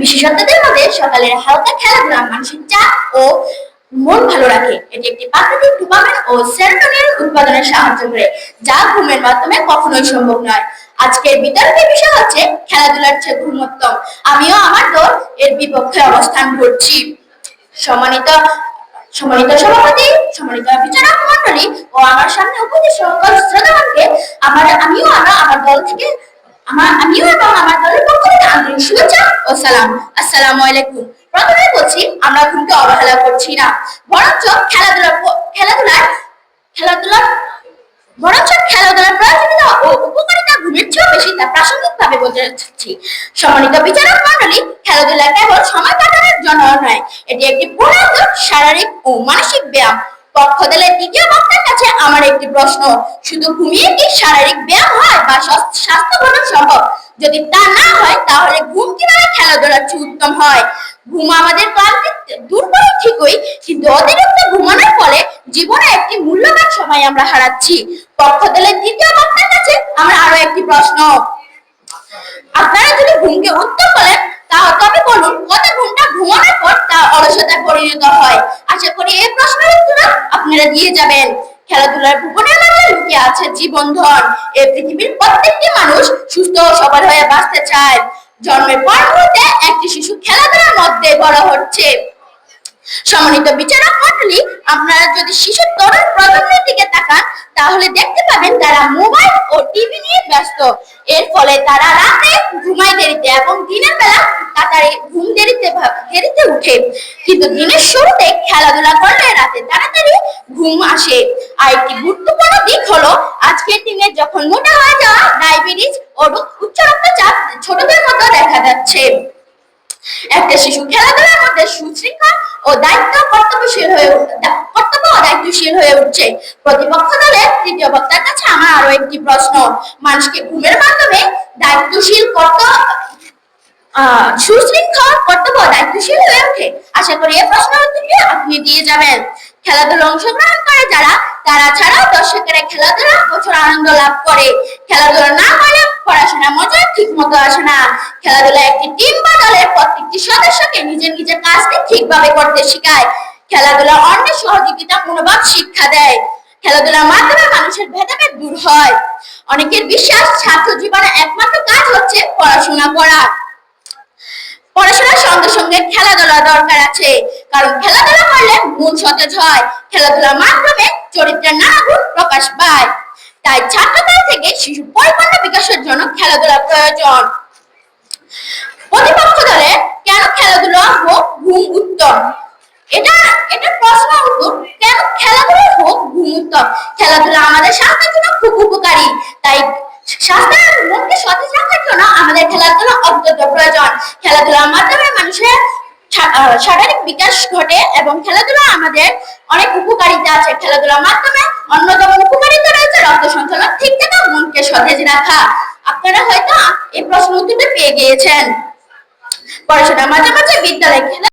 বিশেষজ্ঞদের মতে সকালের হালকা খেলাধুলা মানসিক চাপ ও মন ভালো রাখে। এটি একটি প্রাকৃতিক ডোপামিন ও সেরোটোনিন উৎপাদনে সাহায্য করে, যা ঘুমের মাধ্যমে কখনোই সম্ভব নয়। আজকের বিতর্কের বিষয় হচ্ছে খেলাধুলার চেয়ে ঘুমোত্তম আমিও আমার দল এর বিপক্ষে অবস্থান করছি। সম্মানিত সম্মানিত সভাপতি, সম্মানিত বিচারক মন্ডলী ও আমার সামনে উপস্থিত সকল শ্রোতাগণকে আমার, আমিও আমার আমার দল থেকে আমার এবং আমার দলের পক্ষ থেকে আন্তরিক শুভেচ্ছা ও সালাম। আসসালামু আলাইকুম। প্রথমে বলছি, আমরা ঘুমকে অবহেলা করছি না। বরঞ্চ খেলাধুলার খেলাধুলার বরঞ্চ খেলাধুলার প্রয়োজনীয়তা ও উপকারিতা ঘুমের চেয়েও বেশি তা প্রাসঙ্গিক ভাবে বলতে চাচ্ছি। সম্মানিত বিচারক মন্ডলী খেলাধুলা কেবল সময় কাটানোর জন্য নয়, এটি একটি পূর্ণাঙ্গ শারীরিক ও মানসিক ব্যায়াম। পক্ষ দলের দ্বিতীয় বক্তার কাছে আমার একটি প্রশ্ন, শুধু ঘুমিয়ে কি শারীরিক ব্যায়াম হয় বা স্বাস্থ- স্বাস্থ্য গঠন সম্ভব? যদি তা না হয়, তাহলে ঘুম কীভাবে খেলাধুলার চেয়ে উত্তম হয়? ঘুম আমাদের ক্লান্তি দূর করে ঠিকই, কিন্তু অতিরিক্ত ঘুমানোর ফলে জীবনে একটি মূল্যবান সময় আমরা হারাচ্ছি। পক্ষ দলের দ্বিতীয় বক্তার কাছে আমার আরও একটি প্রশ্ন। আপনারা যদি ঘুমকে উত্তম বলেন তা তবে বলুন, কত ঘণ্টা ঘুমানোর পর তা অলসতায় পরিণত হয়? আশা করি এই প্রশ্নের উত্তর আপনারা দিয়ে যাবেন। খেলাধুলার ভুবনের মাঝে লুকিয়ে আছে জীবন ধন এই পৃথিবীর প্রত্যেকটি মানুষ সুস্থ ও হয়ে বাঁচতে চায়। জন্মের পর মুহূর্তে একটি শিশু খেলাধুলার মধ্যে বড় হচ্ছে। সম্মানিত বিচারক মন্ডলী আপনারা যদি শিশুর তরুণ প্রজন্মের দিকে তাকান, তাহলে দেখতে পাবেন তারা মোবাইল ও টিভি নিয়ে ব্যস্ত। এর ফলে তারা রাতে ঘুমায় দেরিতে এবং দিনের বেলা তাড়াতাড়ি ঘুম দেরিতে দেরিতে উঠে। কিন্তু দিনের শুরুতে খেলাধুলা করলে রাতে তাড়াতাড়ি ঘুম আসে। আর একটি গুরুত্বপূর্ণ দিক হলো, আজকের দিনে যখন মোটা হয়ে যাওয়া ডায়াবেটিস ও উচ্চ রক্তচাপ ছোটদের মধ্যে দেখা যাচ্ছে। একটা শিশু খেলাধুলার মধ্যে সুশৃঙ্খল ও দায়িত্ব কর্তব্যশীল হয়ে কর্তব্য ও দায়িত্বশীল হয়ে উঠছে। প্রতিপক্ষ দলের তৃতীয় বক্তার কাছে আমার আরও একটি প্রশ্ন। মানুষকে ঘুমের মাধ্যমে দায়িত্বশীল কর্ত সুশৃঙ্খল কর্তব্য দায়িত্বশীল হয়ে ওঠে। আশা করি এই প্রশ্নের উত্তরটি আপনি দিয়ে যাবেন। খেলাধুলা অংশগ্রহণ করে যারা তারা ছাড়াও দর্শকেরা খেলাধুলা প্রচুর আনন্দ লাভ করে। খেলাধুলা না করলে পড়াশোনা মজা ঠিক মতো আসে না। খেলাধুলা একটি টিম বা দলের প্রত্যেকটি সদস্যকে নিজের নিজের কাজটি ঠিকভাবে করতে শেখায়। খেলাধুলা অন্যের সহযোগিতা মনোভাব শিক্ষা দেয়। খেলাধুলার মাধ্যমে মানুষের ভেদাভেদ দূর হয়। অনেকের বিশ্বাস ছাত্র জীবনে একমাত্র কাজ হচ্ছে পড়াশোনা করা। পড়াশোনার সঙ্গে সঙ্গে খেলাধুলা দরকার আছে। কারণ খেলাধুলা করলে মন সতেজ হয়। খেলাধুলার মাধ্যমে চরিত্রের নানা গুণ প্রকাশ পায়। তাই ছাত্রকাল থেকে শিশুর পরিপূর্ণ বিকাশের জন্য খেলাধুলা প্রয়োজন। প্রতিপক্ষ দলে কেন খেলাধুলা হোক ঘুম উত্তম? এটা এটা প্রশ্ন উত্তর, কেন খেলাধুলা হোক ঘুম উত্তম? খেলাধুলা আমাদের স্বাস্থ্যের জন্য খুব উপকারী। তাই স্বাস্থ্যের মনকে সতেজ রাখার জন্য আমাদের খেলাধুলা অত্যন্ত প্রয়োজন। খেলাধুলার মাধ্যমে মানুষের শারীরিক বিকাশ ঘটে এবং খেলাধুলা আমাদের অনেক উপকারিতা আছে। খেলাধুলার মাধ্যমে অন্যতম উপকারিতা রয়েছে রক্ত সঞ্চালন। ঠিক থাকা মনকে সতেজ রাখা। আপনারা হয়তো এই প্রশ্ন উত্তরটা পেয়ে গিয়েছেন। পড়াশোনার মাঝে মাঝে বিদ্যালয় খেলা